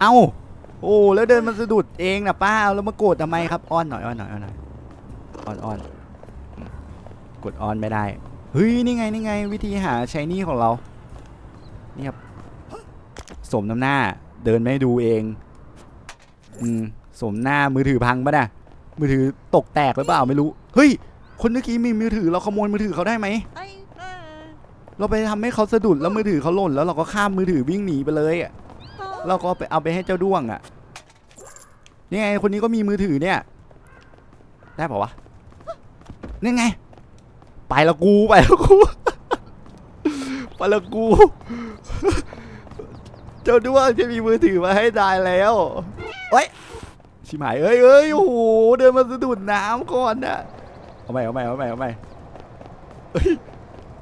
เอ้า โอ้แล้วเดินมันสะดุดเองนะป้าเอาแล้วมาโกรธทำไมครับอ้อนหน่อยอ้อนหน่อยอ้อนหน่อยอ้อนอ้อนอืมกดอ้อนไม่ได้เฮ้ยนี่ไงนี่ไง วิธีหาชายนี่ของเรานี่ครับสมน้ำหน้า เดินไม่ดูเองอืมสมหน้ามือถือพังปะน่ะมือถือตกแตกหรือเปล่าไม่รู้เฮ้ยคนเมื่อกี้มีมือถือเราขโมยมือถือเขาได้ไหมเราไปทำให้เขาสะดุดแล้วมือถือเขาหล่นแล้วเราก็ข้ามมือถือวิ่งหนีไปเลยอะ เราก็เอาไปเอาไปให้เจ้าด้วงอะนี่ไงคนนี้ก็มีมือถือเนี่ย ได้ป่าวะนี่ไง ไปละกูไปละกู ไปละกู เจ้าด้วงจะมีมือถือมาให้ได้แล้วเอ้ยชิบหายเอ้ยเอ้ยโอ้โหเดินมาสะดุดน้ำก่อนน่ะเอาใหม่เอาใหม่เอาใหม่เอาใหม่เฮ้ย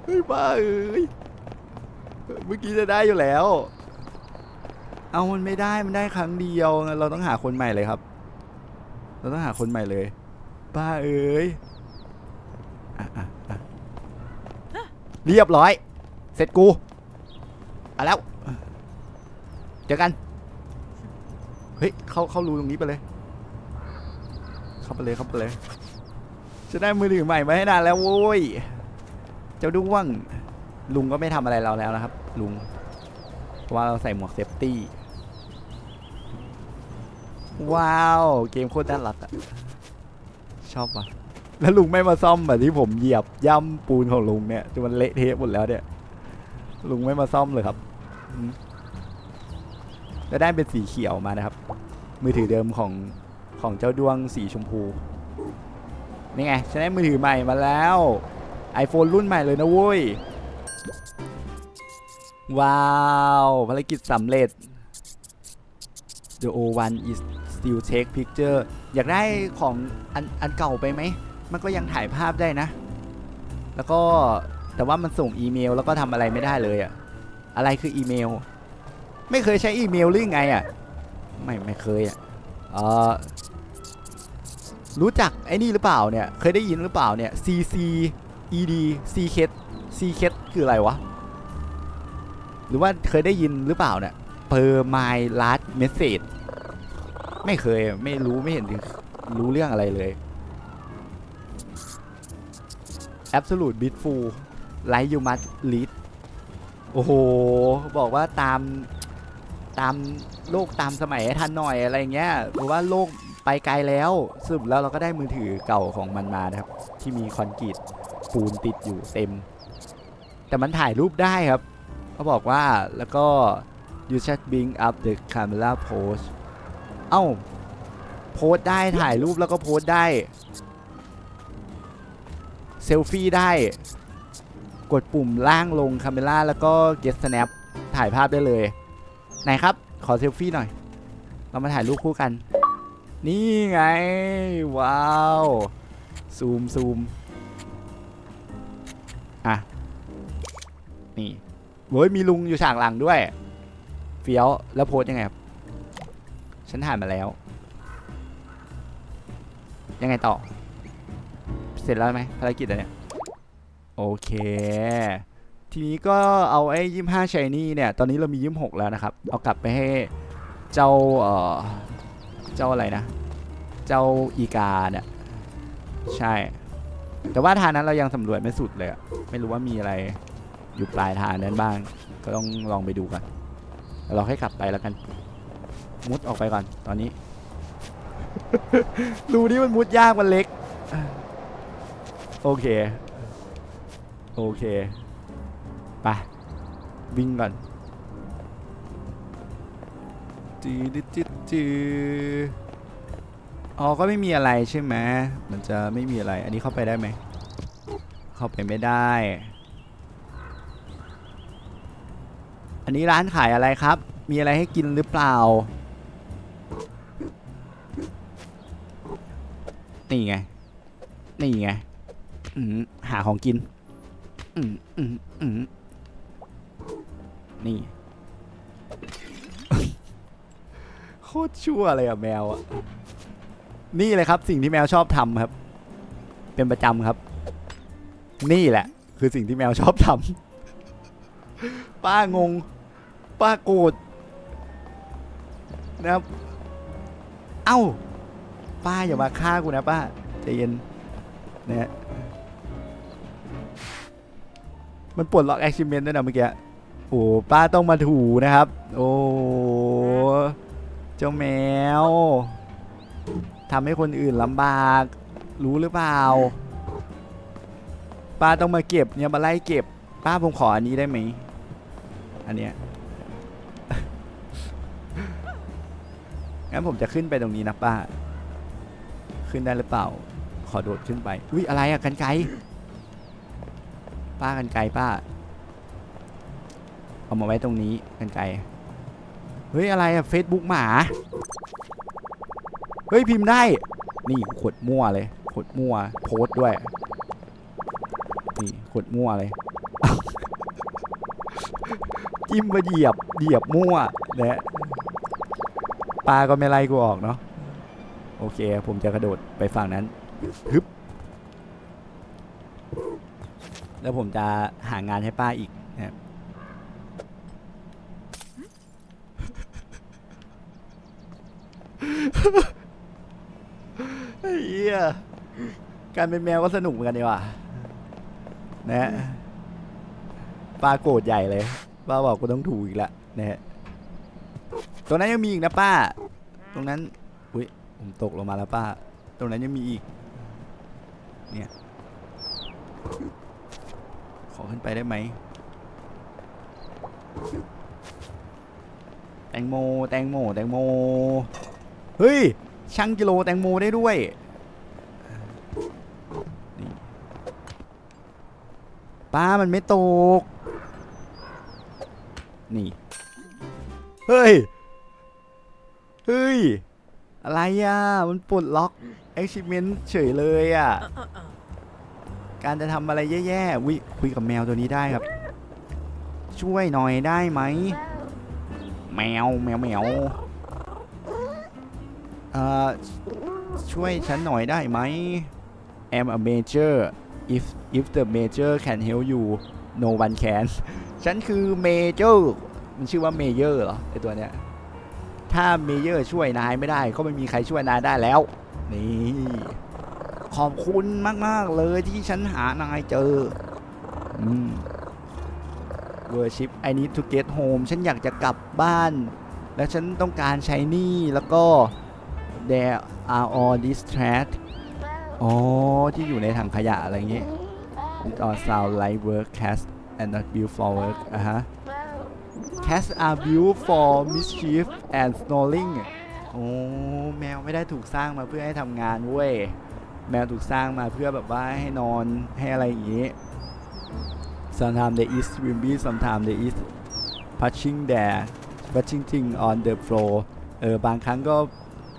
เฮ้ยบ้าเอ้ยเมื่อกี้จะได้อยู่แล้ว เอามันไม่ได้มันได้ครั้งเดียว เราต้องหาคนใหม่เลยครับ เราต้องหาคนใหม่เลยบ้าเอ้ยออเรียบร้อย เสร็จกูเอาแล้ว เจอกัน เฮ้ย เข้าเข้ารูตรงนี้ไปเลย เข้าไปเลยเข้าไปเลย จะได้มือถือใหม่มาให้นานแล้วโว้ย เจ้าด้วง ลุงก็ไม่ทำอะไรเราแล้วนะครับ ลุง เพราะว่าเราใส่หมวกเซฟตี้ ว้าว เกมโคตรน่ารักอะชอบว่ะแล้วลุงไม่มาซ่อมแบบที่ผมเหยียบย่ำปูนของลุงเนี่ยจนมันเละเทะหมดแล้วเนี่ย ลุงไม่มาซ่อมเลยครับอืมแล้วได้เป็นสีเขียวมานะครับ มือถือเดิมของของเจ้าดวงสีชมพู นี่ไงฉันได้มือถือใหม่มาแล้ว iPhone รุ่นใหม่เลยนะเว้ย ว้าว ภารกิจสำเร็จ The O1 is still take picture อยากได้ของอันอันเก่าไปไหม มันก็ยังถ่ายภาพได้นะ แล้วก็แต่ว่ามันส่งอีเมลแล้วก็ทำอะไรไม่ได้เลยอะอะไรคืออีเมล ไม่เคยใช้อีเมลหรือไงอะไม่ไม่เคยอะเออรู้จักไอ้นี่หรือเปล่าเนี่ย เคยได้ยินหรือเปล่าเนี่ย CC ED C c a t C c a t คืออะไรวะ หรือว่าเคยได้ยินหรือเปล่าเนี่ย per my last message ไม่เคยไม่รู้ไม่เห็นรู้เรื่องอะไรเลย absolute bitful like you must lead โอ้โห บอกว่าตามตามโลกตามสมัยทันหน่อยอะไรเงี้ยเพราะว่าโลกไปไกลแล้วสรุปแล้วเราก็ได้มือถือเก่าของมันมานะครับ ที่มีคอนกรีตปูนติดอยู่เต็ม แต่มันถ่ายรูปได้ครับ เขาบอกว่าแล้วก็ you just bring up the camera pose เอ้า โพสได้ถ่ายรูปแล้วก็โพสได้ เซลฟี่ได้ กดปุ่มล่างลงคาเมล่าแล้วก็ get snap ถ่ายภาพได้เลย ไหนครับ ขอเซลฟี่หน่อย เรามาถ่ายรูปคู่กัน นี่ไง ว้าว ซูมซูมอะ นี่เว้ยมีลุงอยู่ฉากหลังด้วย เฟี้ยวแล้วโพสยังไงครับ ฉันถ่ายมาแล้ว ยังไงต่อ เสร็จแล้วไหมภารกิจอันเนี้ยโอเค ทีนี้ก็เอาไอ้ยี่ห้าชายนี่เนี่ย ตอนนี้เรามียี่หกแล้วนะครับ เอากลับไปให้เจ้า เอ่อ เจ้าอะไรนะ เจ้าอีกาเนี่ย ใช่ แต่ว่าทางนั้นเรายังสำรวจไม่สุดเลยไม่รู้ว่ามีอะไรอยู่ปลายทางนั้นบ้าง ก็ต้องลองไปดูกันเราให้กลับไปแล้วกัน มุดออกไปก่อนตอนนี้ รูนี้มันมุดยากมันเล็ก โอเค โอเค ไป วิ่งก่อนจืดจืดจืดอ๋อก็ไม่มีอะไรใช่ไหมมันจะไม่มีอะไร อันนี้เข้าไปได้ไหม เข้าไปไม่ได้ อันนี้ร้านขายอะไรครับ มีอะไรให้กินหรือเปล่า นี่ไง นี่ไงหาของกินนี่ โคตรชั่วเลยอะแมวอะนี่เลยครับสิ่งที่แมวชอบทำครับ เป็นประจำครับ นี่แหละ คือสิ่งที่แมวชอบทำป้างง ป้าโกรธนะครับ เอ้า ป้าอย่ามาฆ่ากูนะป้าใจเย็นนะฮะมันปลดล็อกแอคชิเมนต์ด้วยนะเมื่อกี้โอ้ป้าต้องมาถูนะครับ โอ้เจ้าแมวทำให้คนอื่นลำบาก รู้หรือเปล่า ป้าต้องมาเก็บเนี่ยมาไล่เก็บ ป้าผมขออันนี้ได้ไหมอันเนี้ยงั้นผมจะขึ้นไปตรงนี้นะป้า ขึ้นได้หรือเปล่า ขอโดดขึ้นไป อุ้ยอะไรอะกันไกป้ากันไกป้า เอามาไว้ตรงนี้กันไกเฮ้ยอะไรอะเฟซบุ๊กหมา เฮ้ยพิมพ์ได้ นี่ขดมั่วเลยขดมั่วโพสต์ด้วย นี่ขดมั่วเลยจิ้มมาเหยียบเหยียบมั่วนะปลาก็ไม่ไล่กูออกเนาะ โอเค ผมจะกระโดดไปฝั่งนั้นฮึบแล้วผมจะหางานให้ป้าอีกนะครับเฮียการเป็นแมวก็สนุกเหมือนกันดีว่ะนะฮะป้าโกรธใหญ่เลยป้าบอกกูต้องถูกอีกแล้วนะฮะตรงนั้นยังมีอีกนะป้า ตรงนั้น ผมตกลงมาแล้วป้า ตรงนั้นยังมีอีก เนี่ย ขอขึ้นไปได้ไหม แตงโม แตงโม แตงโม เฮ้ย ช่างกิโลแตงโมได้ด้วยป้ามันไม่ตก นี่ เฮ้ย เฮ้ย อะไรอะ มันปลดล็อก achievement เฉยเลยอะ การจะทำอะไรแย่ๆวิคุยกับแมวตัวนี้ได้ครับ ช่วยหน่อยได้ไหม แมวแมวแมวเอ่อช่วยฉันหน่อยได้ไหม I'm a major if if the major can help you no one can ฉันคือ major มันชื่อว่า major เหรอไอตัวเนี้ย ถ้า major ช่วยนายไม่ได้ก็ไม่มีใครช่วยนายได้แล้ว นี่ ขอบคุณมาก ๆ เลยที่ฉันหานายเจออืม worship I need to get home ฉันอยากจะกลับบ้าน และฉันต้องการใช้หนี่แล้วก็ there are all these trash อ๋อ ที่อยู่ในถังขยะอะไรอย่างงี้ it all sound like work cats and not built for work อะฮะ cats are built for mischief and snoring โอ้แมวไม่ได้ถูกสร้างมาเพื่อให้ทำงานเว้ย แมวถูกสร้างมาเพื่อแบบว่าให้นอนให้อะไรอย่างงี้ sometimes they eat swimming sometimes they eat punching there punching thing on the floor เออบางครั้งก็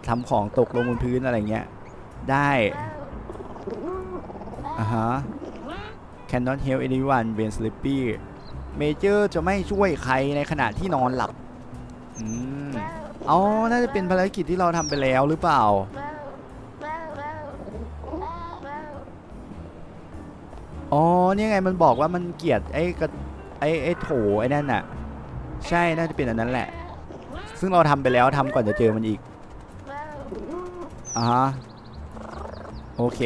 ทำของตกลงบนพื้นอะไรเงี้ย ได้อ่าฮะ cannot help anyone when sleepy major จะไม่ช่วยใครในขณะที่นอนหลับอืมอ๋อน่าจะเป็นภารกิจที่เราทำไปแล้วหรือเปล่า อ๋อเนี่ยไงมันบอกว่ามันเกลียดไอ้กระไอ้ไอ้โถไอ้นั่นน่ะ ใช่น่าจะเป็นอันนั้นแหละ ซึ่งเราทำไปแล้วทำก่อนจะเจอมันอีกอ่าฮะโอเค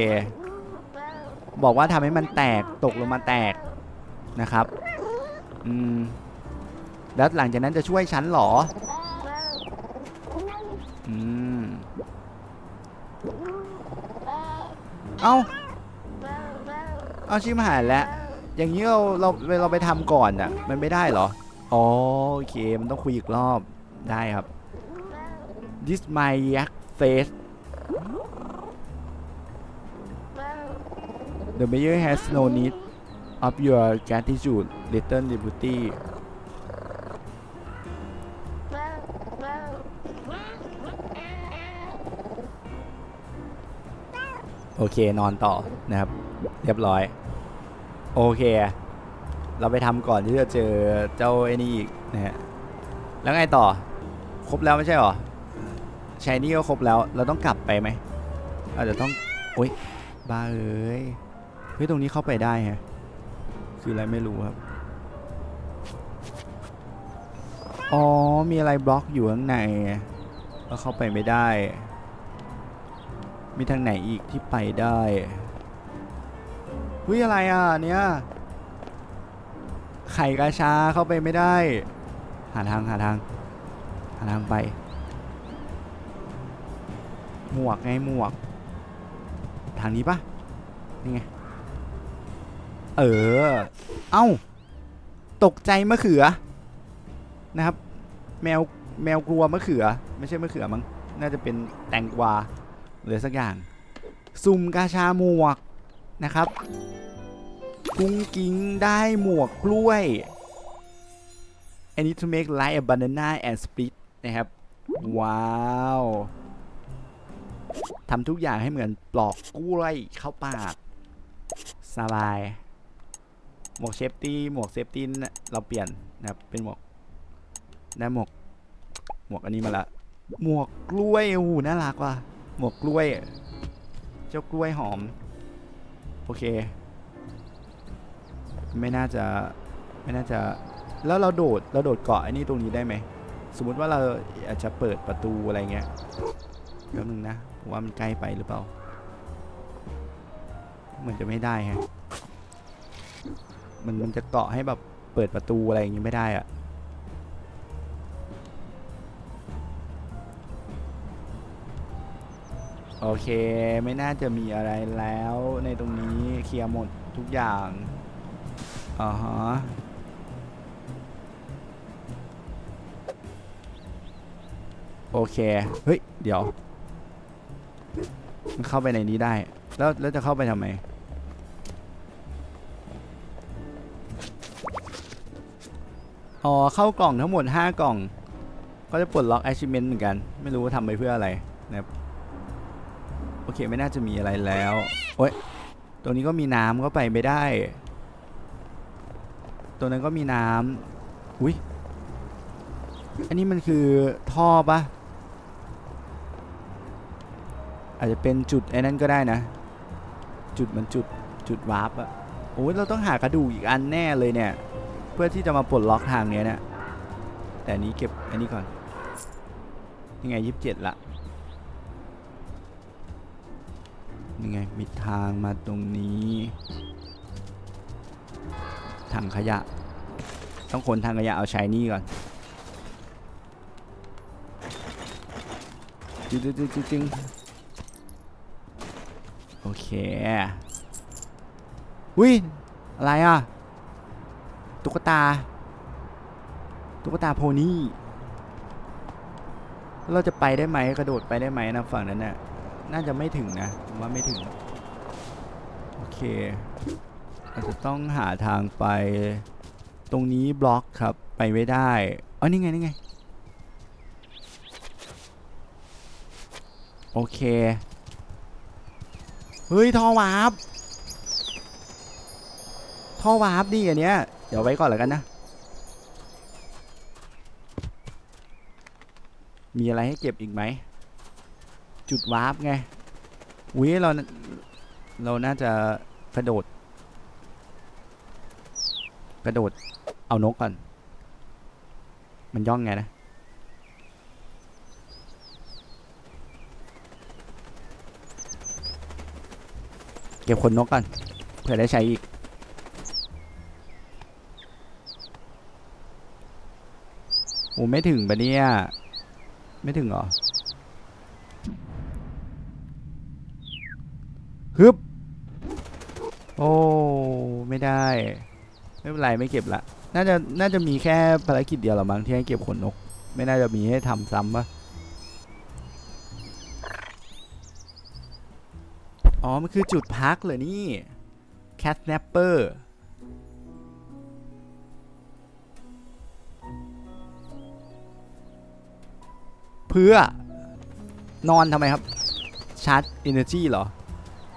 บอกว่าทำให้มันแตกตกลงมาแตกนะครับ อืม แล้วหลังจากนั้นจะช่วยฉันเหรอ อืม เอ้า เอาชิมหายแล้ว อย่างนี้เราเราเราไปทำก่อนอะ มันไม่ได้เหรอ อ๋อโอเค มันต้องคุยอีกรอบ ได้ครับ this my yak face the mayor has no need of your gratitude little deputy โอเคนอนต่อนะครับ เรียบร้อย โอเค เราไปทำก่อนที่จะเจอเจ้าไอ้นี่อีกนะฮะแล้วไงต่อ ครบแล้วไม่ใช่หรอชายนี่ก็ครบแล้ว เราต้องกลับไปไหมอาจจะต้องโอ๊ยบ้าเอ้ยเฮ้ยตรงนี้เข้าไปได้ฮะ คืออะไรไม่รู้ครับ อ๋อ มีอะไรบล็อกอยู่ข้างในก็เข้าไปไม่ได้ มีทางไหนอีกที่ไปได้เฮ้ยอะไรอะเนี่ย ไข่กาชาเข้าไปไม่ได้ หาทางหาทาง หาทางไป หมวกไงหมวก ทางนี้ปะนี่ไง เออ เอ้า ตกใจมะเขือ นะครับ แมว แมวกลัวมะเขือ ไม่ใช่มะเขือมั้ง น่าจะเป็นแตงกวาหรือสักอย่างสุ่มกาชาหมวกนะครับ กุ้งกิ้งได้หมวกกล้วย I need to make like a banana and split นะครับ ว้าวทำทุกอย่างให้เหมือนปลอกกล้วยเข้าปาก สบาย หมวกเซฟตี้หมวกเซฟตี้น่ะเราเปลี่ยนนะครับ เป็นหมวกได้หมวก หมวกอันนี้มาละ หมวกกล้วยโอ้โหน่ารักว่ะ หมวกกล้วย เจ้ากล้วยหอม โอเค ไม่น่าจะ ไม่น่าจะ แล้วเราโดด เราโดดเกาะไอ้นี่ตรงนี้ได้ไหม สมมติว่าเราอาจจะเปิดประตูอะไรเงี้ยแป๊บนึงนะ ผมว่ามันใกล้ไปหรือเปล่า เหมือนจะไม่ได้ฮะ มันมันจะเกาะให้แบบเปิดประตูอะไรอย่างงี้ไม่ได้อะโอเคไม่น่าจะมีอะไรแล้วในตรงนี้เคลียร์หมดทุกอย่างอ่าฮะโอเค เฮ้ย เดี๋ยว มันเข้าไปในนี้ได้ แล้ว แล้วจะเข้าไปทำไม อ๋อเข้ากล่องทั้งหมด 5 กล่อง ก็จะปลดล็อก achievement เหมือนกัน ไม่รู้ว่าทำไปเพื่ออะไรนะครับโอเคไม่น่าจะมีอะไรแล้วโอ้ยตรงนี้ก็มีน้ำก็ไปไม่ได้ตรงนั้นก็มีน้ำอุ้ยอันนี้มันคือท่อปะอาจจะเป็นจุดไอ้นั่นก็ได้นะ จุดมันจุดจุดวาร์ปอะโอ้ยเราต้องหากระดูกอีกอันแน่เลยเนี่ย เพื่อที่จะมาปลดล็อกทางเนี้ยเนี่ยแต่อันนี้เก็บอันนี้ก่อนยังไงยี่สิบเจ็ดละนี่ไงมีทางมาตรงนี้ถังขยะ ต้องขนทางขยะเอาใช้นี่ก่อนจึงจึงจึงจึงจึงโอเควิอะไรอะ ตุ๊กตา ตุ๊กตาโพนี่เราจะไปได้ไหมกระโดดไปได้ไหมนะฝั่งนั้นน่ะน่าจะไม่ถึงนะผมว่าไม่ถึง โอเคอาจจะต้องหาทางไปตรงนี้บล็อกครับไปไม่ได้อ๋อนี่ไงนี่ไงโอเค เฮ้ย ท่อวาร์ปท่อวาร์ปดิอันเนี้ย ดี๋ยวไว้ก่อนแล้วกันนะ มีอะไรให้เก็บอีกไหม จุดวาร์ปไงวิเรา เราน่าจะกระโดด กระโดด เอานกก่อน มันย่องไงนะเก็บขนนกก่อนเผื่อได้ใช้อีก โอ้ไม่ถึงปะเนี่ย ไม่ถึงเหรอฮึบโอ้ ไม่ได้ ไม่เป็นไร ไม่เก็บละ น่าจะ น่าจะมีแค่ภารกิจเดียวหรอมั้งที่ให้เก็บขนนก ไม่น่าจะมีให้ทำซ้ำปะอ๋อ มันคือจุดพักเหรอนี่ cat napper เพื่อนอนทำไมครับ ชาร์จ energy เหรอ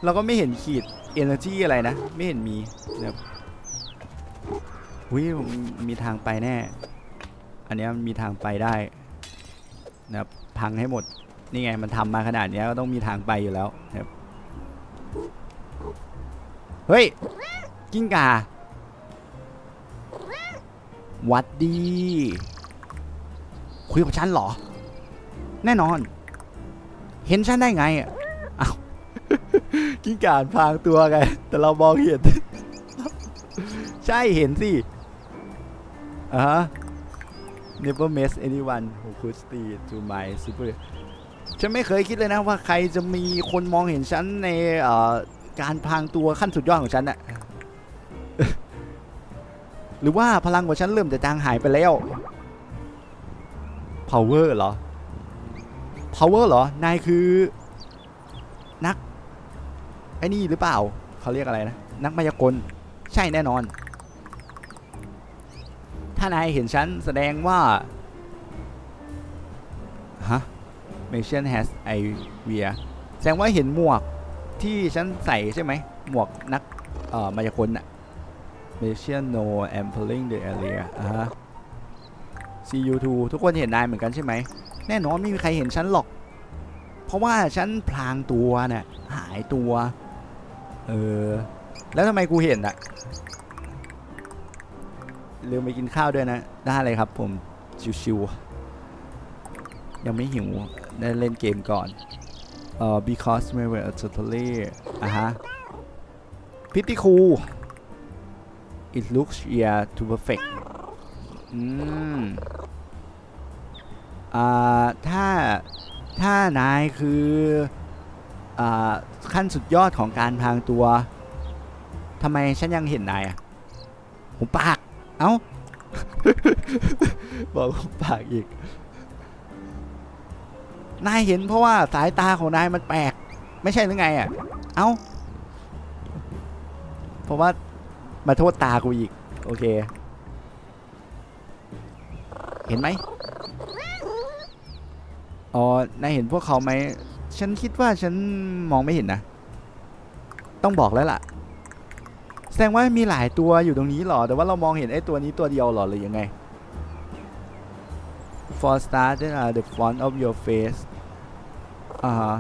เราก็ไม่เห็นขีด energy อะไรนะ ไม่เห็นมีนะครับวิมีทางไปแน่ อันนี้มันมีทางไปได้นะครับพังให้หมด นี่ไงมันทำมาขนาดนี้ก็ต้องมีทางไปอยู่แล้วนะครับเฮ้ย กิ้งกาวัดดี คุยกับฉันเหรอ แน่นอน เห็นฉันได้ไงอะอ้ากิ้งก่าพรางตัวไง แต่เรามองเห็น ใช่เห็นสิอ่าฮะ never miss anyone who could see to my super ฉันไม่เคยคิดเลยนะว่าใครจะมีคนมองเห็นฉันในอ่อการพรางตัวขั้นสุดยอดของฉันน่ะหรือว่าพลังของฉันเริ่มจะจางหายไปแล้ว power เหรอ power เหรอ นายคือ นัก ไอ้นี่หรือเปล่า เขาเรียกอะไรนะ นักมายากล ใช่แน่นอน ถ้านายเห็นฉันแสดงว่า ฮะ Mission has idea แสดงว่าเห็นหมวกที่ฉันใส่ใช่ไหม หมวกนัก เอ่อ มายากลน่ะ Mission no ampling the area อ่าฮะ see you too ทุกคนเห็นนายเหมือนกันใช่ไหม แน่นอนไม่มีใครเห็นฉันหรอก เพราะว่าฉันพลางตัวน่ะหายตัว เออ แล้วทำไมกูเห็นอะลืมไปกินข้าวด้วยนะ ได้เลยครับผมชิวๆยังไม่หิว ได้เล่นเกมก่อนเอ่อ because we were totally อะฮะ pretty cool it looks yeah to perfect อืม ถ้าถ้านายคืออ่าขั้นสุดยอดของการพรางตัวทำไมฉันยังเห็นนายอะหุบปาก เอ้า บอกหุบปากอีก นายเห็นเพราะว่าสายตาของนายมันแปลก ไม่ใช่หรือไงอะ เอ้า เพราะว่ามาโทษตากูอีก โอเค เห็นไหม อ๋อนายเห็นพวกเขาไหม ฉันคิดว่าฉันมองไม่เห็นนะ ต้องบอกแล้วล่ะ แสดงว่ามีหลายตัวอยู่ตรงนี้หรอ แต่ว่าเรามองเห็นไอ้ตัวนี้ตัวเดียวหรอหรือยังไง For start then are the front of your face อ่าฮะ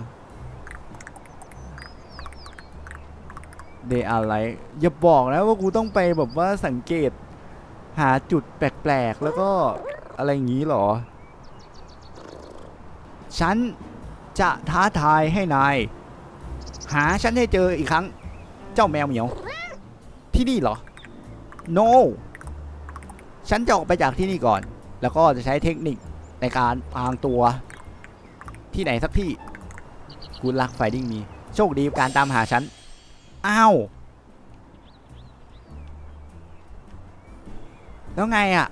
They are like อย่าบอกนะว่ากูต้องไปแบบว่าสังเกต หาจุดแปลกๆ แล้วก็อะไรอย่างนี้หรอ ฉันจะท้าทายให้นาย หาฉันให้เจออีกครั้ง เจ้าแมวเหมียว ที่นี่เหรอ no ฉันจะออกไปจากที่นี่ก่อน แล้วก็จะใช้เทคนิคในการพรางตัว ที่ไหนสักที่กูรักไฟดิ้งมี โชคดีกับการตามหาฉัน อ้าว แล้วไงอะ่ะ